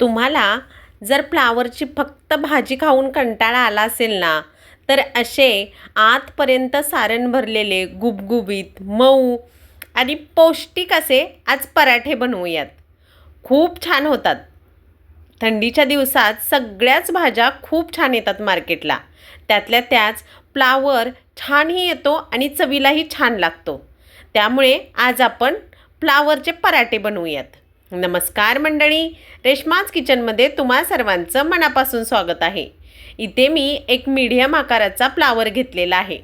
तुम्हाला जर फ्लावरची फक्त भाजी खाऊन कंटाळा आला असेल ना तर असे आतपर्यंत सारण भरलेले गुबगुबीत मऊ आणि पौष्टिक असे आज पराठे बनवूयात. खूप छान होतात. थंडीच्या दिवसात सगळ्याच भाज्या खूप छान येतात मार्केटला. त्यातल्या त्याच फ्लावर छानही येतो आणि चवीलाही छान लागतो. त्यामुळे आज आपण फ्लावरचे पराठे बनवूयात. नमस्कार मंडळी रेश्माज किचनमध्ये तुम्हा सर्वांचं मनापासून स्वागत आहे. इथे मी एक मीडियम आकाराचा फ्लावर घेतलेला आहे.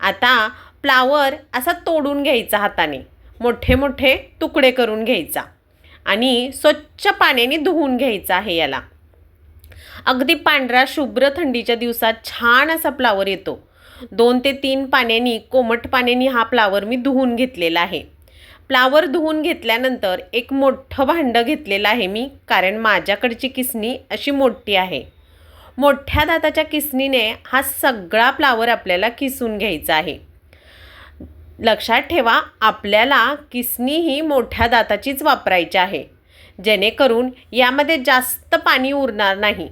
आता फ्लावर असा तोडून घ्यायचा हाताने मोठे मोठे तुकडे करून घ्यायचा आणि स्वच्छ पाण्याने धुवून घ्यायचा आहे याला. अगदी पांढरा शुभ्र थंडीच्या दिवसात छान असा फ्लावर येतो. दोन ते तीन पाण्यानी कोमट पाण्याने हा फ्लावर मी धुवून घेतलेला आहे. फ्लावर धुवून घेतल्यानंतर एक मोठं भांडं घेतलेलं आहे मी कारण माझ्याकडची किसनी अशी मोठी आहे. मोठ्या दाताच्या किसनीने हा सगळा फ्लावर आपल्याला किसून घ्यायचा आहे. लक्षात ठेवा आपल्याला किसनी ही मोठ्या दाताचीच वापरायची आहे. जेणेकरून यामध्ये जास्त पाणी उरणार नाही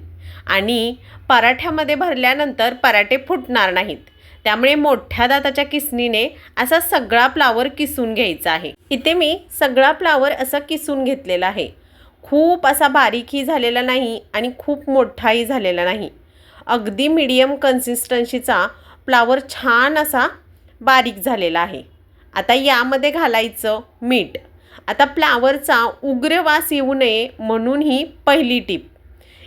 आणि पराठ्यामध्ये भरल्यानंतर पराठे फुटणार नाहीत. त्यामुळे मोठ्या दाताच्या किसणीने असा सगळा फ्लावर किसून घ्यायचा आहे. इथे मी सगळा फ्लावर असा किसून घेतलेला आहे. खूप असा बारीकही झालेला नाही आणि खूप मोठाही झालेला नाही. अगदी मीडियम कन्सिस्टन्सीचा फ्लावर छान असा बारीक झालेला आहे. आता यामध्ये घालायचं मीठ. आता फ्लावरचा उग्र वास येऊ नये म्हणून ही पहिली टीप.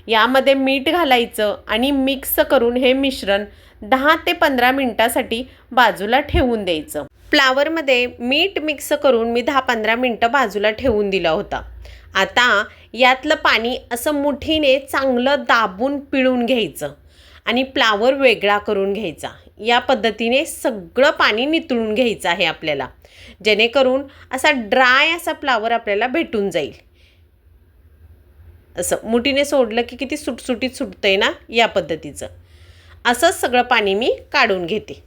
यामध्ये मीठ घालायचं आणि मिक्स करून हे मिश्रण दहा ते पंधरा मिनटासाठी बाजूला ठेवून द्यायचं. फ्लावरमध्ये मीठ मिक्स करून मी दहा पंधरा मिनटं बाजूला ठेवून दिला होता. आता यातलं पाणी असं मुठीने चांगलं दाबून पिळून घ्यायचं आणि फ्लावर वेगळा करून घ्यायचा. या पद्धतीने सगळं पाणी नितळून घ्यायचं आहे आपल्याला. जेणेकरून असा ड्राय असा फ्लावर आपल्याला भेटून जाईल. असं मुठीने सोडलं की किती सुटसुटीत सुटतंय ना या पद्धतीचं. असंच सगळं पाणी मी काढून घेते.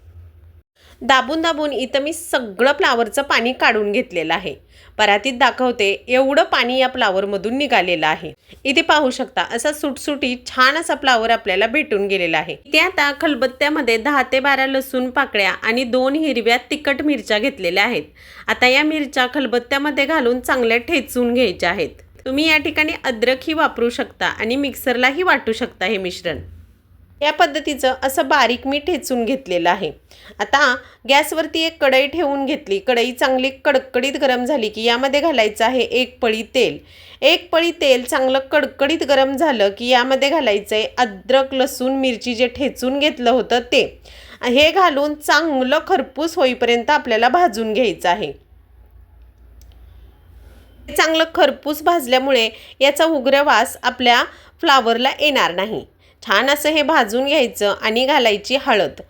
दाबून दाबून इथं मी सगळं फ्लावरचं पाणी काढून घेतलेलं आहे. परातीत दाखवते एवढं पाणी या फ्लावरमधून निघालेलं आहे. इथे पाहू शकता असा सुटसुटी छान असा फ्लावर आपल्याला भेटून गेलेला आहे. ते आता खलबत्त्यामध्ये दहा ते बारा लसूण पाकळ्या आणि दोन हिरव्या तिखट मिरच्या घेतलेल्या आहेत. आता या मिरच्या खलबत्त्यामध्ये घालून चांगल्या ठेचून घ्यायच्या आहेत. तुम्ही या ठिकाणी अद्रकही वापरू शकता आणि मिक्सरलाही वाटू शकता हे मिश्रण. या पद्धतीचं असं बारीक मी ठेचून घेतलेलं आहे. आता गॅसवरती एक कढई ठेवून घेतली. कढई चांगली कडकडीत गरम झाली की यामध्ये घालायचं आहे एक पळी तेल. एक पळी तेल चांगलं कडकडीत गरम झालं की यामध्ये घालायचं आहे अद्रक लसूण मिरची जे ठेचून घेतलं होतं ते. हे घालून चांगलं खरपूस होईपर्यंत आपल्याला भाजून घ्यायचं आहे. चांगलं खरपूस भाजल्यामुळे याचा उग्र वास आपल्या फ्लावरला येणार नाही. छान असं हे भाजून घ्यायचं आणि घालायची हळद.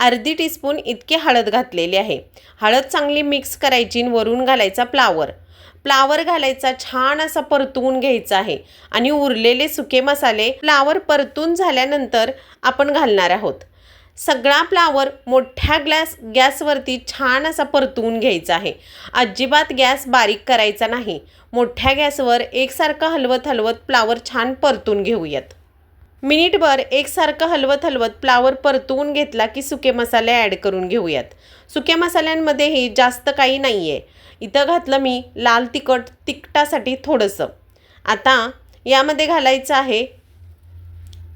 अर्धी टीस्पून इतकी हळद घातलेली आहे. हळद चांगली मिक्स करायची आणि वरून घालायचा फ्लावर फ्लावर घालायचा छान असा परतवून घ्यायचा आहे. आणि उरलेले सुके मसाले फ्लावर परतून झाल्यानंतर आपण घालणार आहोत. सगळा फ्लावर मोठ्या ग्लॅस गॅसवरती छान असा परतवून घ्यायचा आहे. अजिबात गॅस बारीक करायचा नाही. मोठ्या गॅसवर एकसारखं हलवत हलवत फ्लावर छान परतून घेऊयात. मिनिटभर एकसारखं हलवत हलवत फ्लावर परतवून घेतला की सुके मसाले ॲड करून घेऊयात. सुक्या मसाल्यांमध्येही जास्त काही नाही आहे इथं घातलं मी लाल तिखट तिखटासाठी थोडंसं. आता यामध्ये घालायचं आहे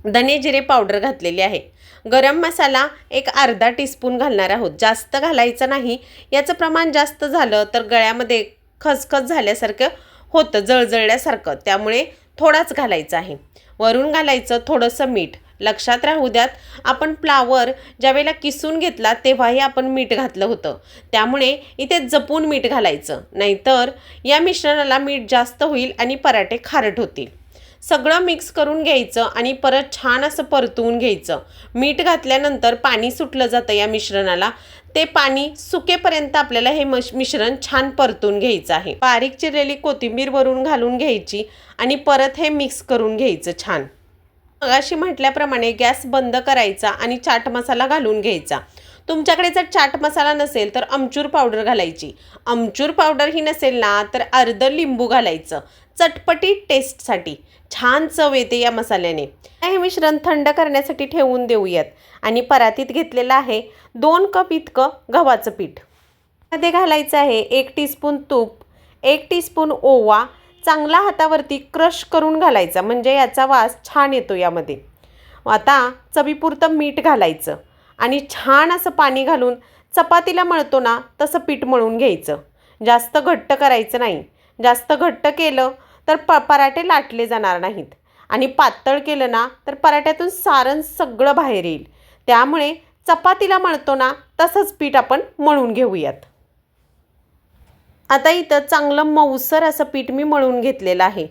धने जिरे पावडर घातलेली आहे. गरम मसाला एक अर्धा टीस्पून घालणार आहोत. जास्त घालायचं नाही. याचं प्रमाण जास्त झालं तर गळ्यामध्ये खसखस झाल्यासारखं होतं जळजळल्यासारखं. त्यामुळे थोडाच घालायचं आहे. वरून घालायचं थोडंसं मीठ. लक्षात राहू द्यात आपण फ्लावर ज्यावेळेला किसून घेतला तेव्हाही आपण मीठ घातलं होतं. त्यामुळे इथे जपून मीठ घालायचं. नाहीतर या मिश्रणाला मीठ जास्त होईल आणि पराठे खारट होतील. सगळं मिक्स करून घ्यायचं आणि परत छान असं परतवून घ्यायचं. मीठ घातल्यानंतर पाणी सुटलं जातं या मिश्रणाला. ते पाणी सुकेपर्यंत आपल्याला हे मश मिश्रण छान परतून घ्यायचं आहे. बारीक चिरलेली कोथिंबीर वरून घालून घ्यायची आणि परत हे मिक्स करून घ्यायचं छान. मगाशी म्हटल्याप्रमाणे गॅस बंद करायचा आणि चाट मसाला घालून घ्यायचा. तुमच्याकडे जर चाट मसाला नसेल तर अमचूर पावडर घालायची. अमचूर पावडर ही नसेल ना तर अर्ध लिंबू घालायचं. चटपटी टेस्टसाठी. छान चव येते या मसाल्याने. हे मिश्रण थंड करण्यासाठी ठेवून देऊयात. आणि परातीत घेतलेलं आहे दोन कप इतकं गव्हाचं पीठ. मध्ये घालायचं आहे एक टीस्पून तूप एक टीस्पून ओवा चांगला हातावरती क्रश करून घालायचा. म्हणजे याचा वास छान येतो यामध्ये. आता चवीपुरतं मीठ घालायचं. आणि छान असं पाणी घालून चपातीला मळतो ना तसं पीठ मळून घ्यायचं. जास्त घट्ट करायचं नाही. जास्त घट्ट केलं तर प पराठे लाटले जाणार नाहीत. आणि पातळ केलं ना तर पराठ्यातून सारण सगळं बाहेर येईल. त्यामुळे चपातीला मळतो ना तसंच पीठ आपण मळून घेऊयात. आता इथं चांगलं मऊसर असं पीठ मी मळून घेतलेलं आहे.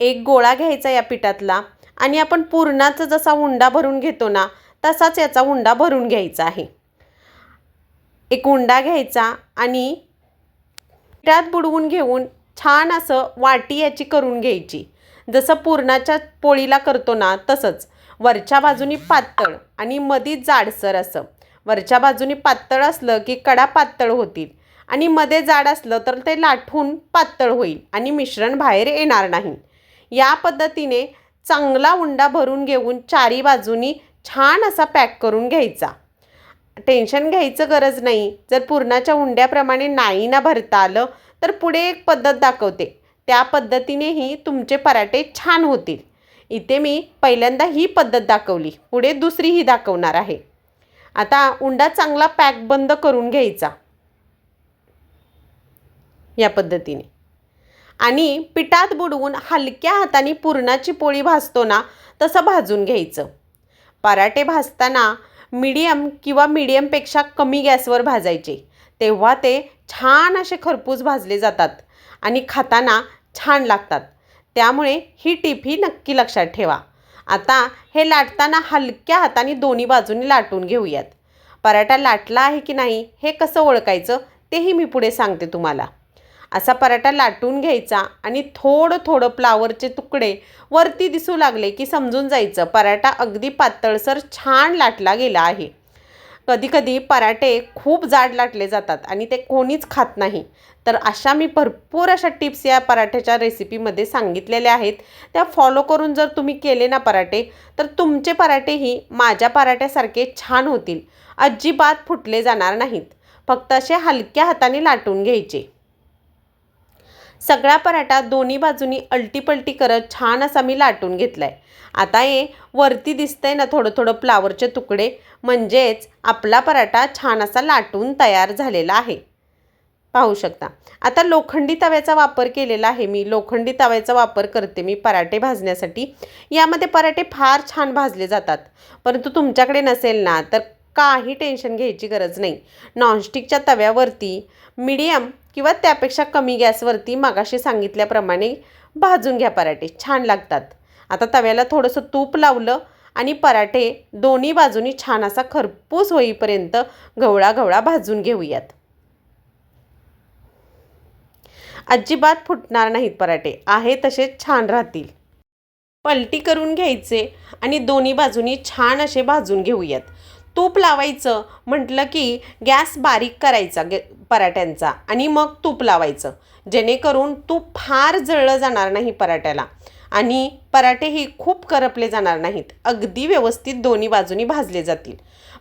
एक गोळा घ्यायचा या पिठातला आणि आपण पुरणाचा जसा उंडा भरून घेतो ना तसाच याचा उंडा भरून घ्यायचा आहे. एक उंडा घ्यायचा आणि पिठात बुडवून घेऊन छान असं वाटी याची करून घ्यायची. जसं पुरणाच्या पोळीला करतो ना तसंच. वरच्या बाजूनी पातळ आणि मधी जाडसर असं. वरच्या बाजूनी पातळ असलं की कडा पातळ होतील. आणि मध्ये जाड असलं तर ते लाठून पातळ होईल आणि मिश्रण बाहेर येणार नाही. या पद्धतीने चांगला उंडा भरून घेऊन चारी बाजूनी छान असा पॅक करून घ्यायचा. टेन्शन घ्यायचं गरज नाही. जर पुरणाच्या उंड्याप्रमाणे नाही ना भरता आलं तर पुढे एक पद्धत दाखवते. त्या पद्धतीनेही तुमचे पराठे छान होतील. इथे मी पहिल्यांदा ही पद्धत दाखवली. पुढे दुसरीही दाखवणार आहे. आता उंडा चांगला पॅक बंद करून घ्यायचा. या पद्धतीने. आणि पिठात बुडवून हलक्या हाताने पुरणाची पोळी भाजतो ना तसं भाजून घ्यायचं. पराठे भाजताना मीडियम किंवा मीडियमपेक्षा कमी गॅसवर भाजायचे. तेव्हा ते छान असे खरपूस भाजले जातात आणि खाताना छान लागतात. त्यामुळे ही टीप ही नक्की लक्षात ठेवा. आता हे लाटताना हलक्या हाताने दोन्ही बाजूनी लाटून घेऊयात. पराठा लाटला आहे की नाही हे कसं ओळखायचं तेही मी पुढे सांगते तुम्हाला. असा पराठा लाटून घ्यायचा आणि थोडं थोडं फ्लावरचे तुकडे वरती दिसू लागले की समजून जायचं पराठा अगदी पातळसर छान लाटला गेला आहे. कधीकधी पराठे खूप जाड लाटले जातात आणि ते कोणीच खात नाही. तर अशा मी भरपूर अशा टिप्स या पराठ्याच्या रेसिपीमध्ये सांगितलेल्या आहेत. त्या फॉलो करून जर तुम्ही केले ना पराठे तर तुमचे पराठेही माझ्या पराठ्यासारखे छान होतील. अजिबात फुटले जाणार नाहीत. फक्त असे हलक्या हाताने लाटून घ्यायचे. सगळा पराठा दोन्ही बाजूनी अल्टीपलटी करत छान असा मी लाटून घेतला आहे आता हे वरती दिसतंय ना थोडं थोडं फ्लावरचे तुकडे म्हणजेच आपला पराठा छान असा लाटून तयार झालेला आहे. पाहू शकता. आता लोखंडी तव्याचा वापर केलेला आहे मी. लोखंडी तव्याचा वापर करते मी पराठे भाजण्यासाठी. यामध्ये पराठे फार छान भाजले जातात. परंतु तुमच्याकडे नसेल ना तर काही टेन्शन घ्यायची गरज नाही. नॉनस्टिकच्या तव्यावरती मिडियम किंवा त्यापेक्षा कमी गॅसवरती मागाशी सांगितल्याप्रमाणे भाजून घ्या पराठे. छान लागतात. आता तव्याला थोडंसं तूप लावलं आणि पराठे दोन्ही बाजूनी छान असा खरपूस होईपर्यंत गवळा गवळा भाजून घेऊयात. अजिबात फुटणार नाहीत पराठे. आहे तसेच छान राहतील. पलटी करून घ्यायचे आणि दोन्ही बाजूनी छान असे भाजून घेऊयात. तूप लावायचं. म्हटलं की गॅस बारीक करायचा गे पराठ्यांचा आणि मग तूप लावायचं. जेणेकरून तूप फार जळलं जाणार नाही पराठ्याला आणि पराठे हे खूप करपले जाणार नाहीत. अगदी व्यवस्थित दोन्ही बाजूनी भाजले जातील.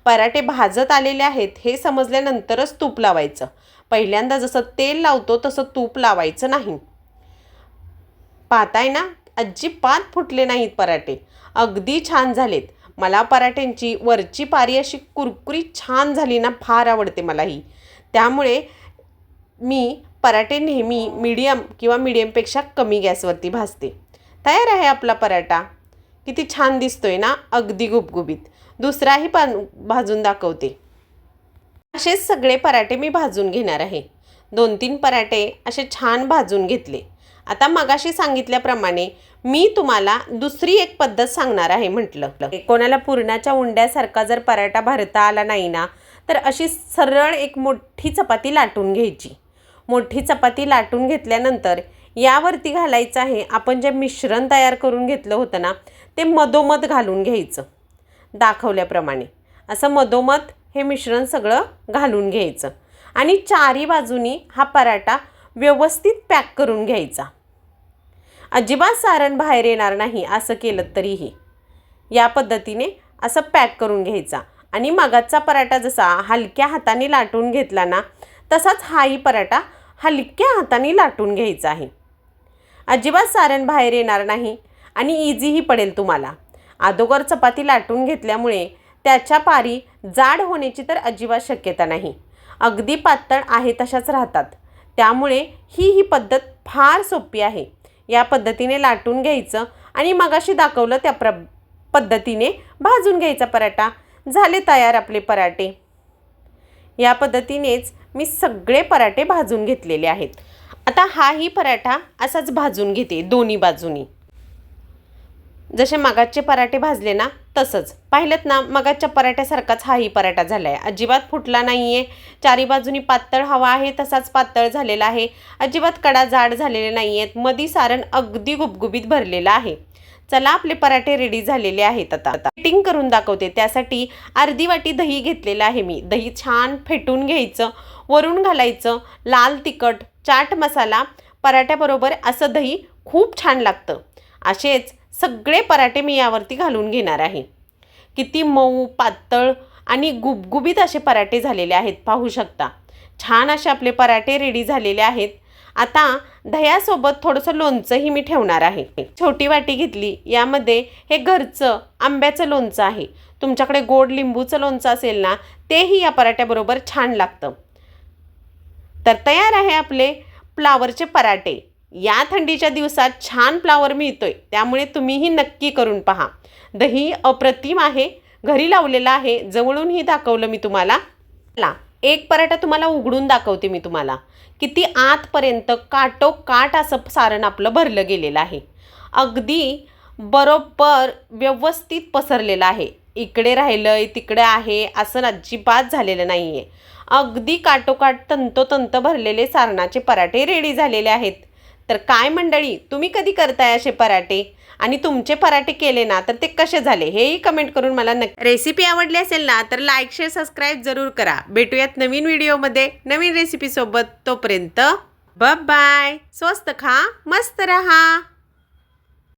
पराठे भाजत आलेले आहेत हे समजल्यानंतरच तूप लावायचं. पहिल्यांदा जसं तेल लावतो तसं तूप लावायचं नाही. पाहताय ना? अजिबात फुटले नाहीत पराठे. अगदी छान झालेत. मला पराठ्यांची वरची पारी अशी कुरकुरीत छान झाली ना फार आवडते मला ही त्यामुळे मी पराठे नेहमी मीडियम किंवा मीडियमपेक्षा कमी गॅसवरती भाजते. तयार आहे आपला पराठा. किती छान दिसतोय ना अगदी गुबगुबीत. दुसराही पण भाजून दाखवते. असेच सगळे पराठे मी भाजून घेणार आहे. दोन तीन पराठे असे छान भाजून घेतले. आता मगाशी सांगितल्याप्रमाणे मी तुम्हाला दुसरी एक पद्धत सांगणार आहे म्हटलं. कोणाला पुरणाच्या उंड्यासारखा जर पराठा भरता आला नाही ना तर अशी सरळ एक मोठी चपाती लाटून घ्यायची. मोठी चपाती लाटून घेतल्यानंतर यावरती घालायचं आहे आपण जे मिश्रण तयार करून घेतलं होतं ना ते मधोमध घालून घ्यायचं दाखवल्याप्रमाणे. असं मधोमध हे मिश्रण सगळं घालून घ्यायचं. आणि चारी बाजूनी हा पराठा व्यवस्थित पॅक करून घ्यायचा. अजिबात सारण बाहेर येणार नाही असं केलं तरीही. या पद्धतीने असं पॅक करून घ्यायचा. आणि मगाचा पराठा जसा हलक्या हाताने लाटून घेतला ना तसाच हाही पराठा हलक्या हाताने लाटून घ्यायचा आहे. अजिबात सारण बाहेर येणार नाही आणि इझीही पडेल तुम्हाला. अगोदर चपाती लाटून घेतल्यामुळे त्याच्या पारी जाड होण्याची तर अजिबात शक्यता नाही. अगदी पातळ आहे तशाच राहतात. त्यामुळे ही ही पद्धत फार सोपी आहे. या पद्धतीने लाटून घ्यायचं आणि मगाशी दाखवलं त्या प्र पद्धतीने भाजून घ्यायचा पराठा. झाले तयार आपले पराठे. या पद्धतीनेच मी सगळे पराठे भाजून घेतलेले आहेत. आता हाही पराठा असाच भाजून घेते दोन्ही बाजूनी. जसे मगाचे पराठे भाजले ना तसंच पाहिलं ना मगाच्या पराठ्यासारखाच हाही पराठा झाला आहे अजिबात फुटला नाही आहे चारी बाजूनी पातळ हवा आहे तसाच पातळ झालेला आहे. अजिबात कडा जाड झालेले नाही आहेत मधी सारण अगदी गुबगुबीत भरलेलं आहे. चला आपले पराठे रेडी झालेले आहेत आता. आता फिटिंग करून दाखवते. त्यासाठी अर्धी वाटी दही घेतलेलं आहे मी. दही छान फेटून घ्यायचं वरून घालायचं लाल तिखट चाट मसाला पराठ्याबरोबर असं दही खूप छान लागतं. असेच सगळे पराठे मी यावरती घालून घेणार आहे. किती मऊ पातळ आणि गुबगुबीत असे पराठे झालेले आहेत पाहू शकता. छान असे आपले पराठे रेडी झालेले आहेत. आता दह्यासोबत थोडंसं लोणचंही मी ठेवणार आहे. छोटी वाटी घेतली यामध्ये हे घरचं आंब्याचं लोणचं आहे. तुमच्याकडे गोड लिंबूचं लोणचं असेल ना तेही या पराठ्याबरोबर छान लागतं. तर तयार आहे आपले फ्लावरचे पराठे. या थंडीच्या दिवसात छान फ्लावर आहे त्यामुळे तुम्हीही नक्की करून पहा. दही अप्रतिम आहे. घरी लावलेलं आहे. जवळूनही दाखवलं मी तुम्हाला. ला एक पराठा तुम्हाला उघडून दाखवते मी तुम्हाला. किती आतपर्यंत काटोकाट असं सारण आपलं भरलं गेलेलं आहे. अगदी बरोबर व्यवस्थित पसरलेलं आहे. इकडे राहिलं तिकडे आहे असं अजिबात झालेलं नाही आहे अगदी काटोकाट तंतोतंत भरलेले सारणाचे पराठे रेडी झालेले आहेत. तर काय मंडळी तुम्ही कधी करताय असे पराठे? आणि तुमचे पराठे केले ना तर ते कसे झाले? हेही कमेंट करून मला नक्की रेसिपी आवडली असेल ना तर लाईक शेअर सबस्क्राईब जरूर करा. भेटूयात नवीन व्हिडिओमध्ये नवीन रेसिपीसोबत तोपर्यंत बाय स्वस्त खा मस्त रहा.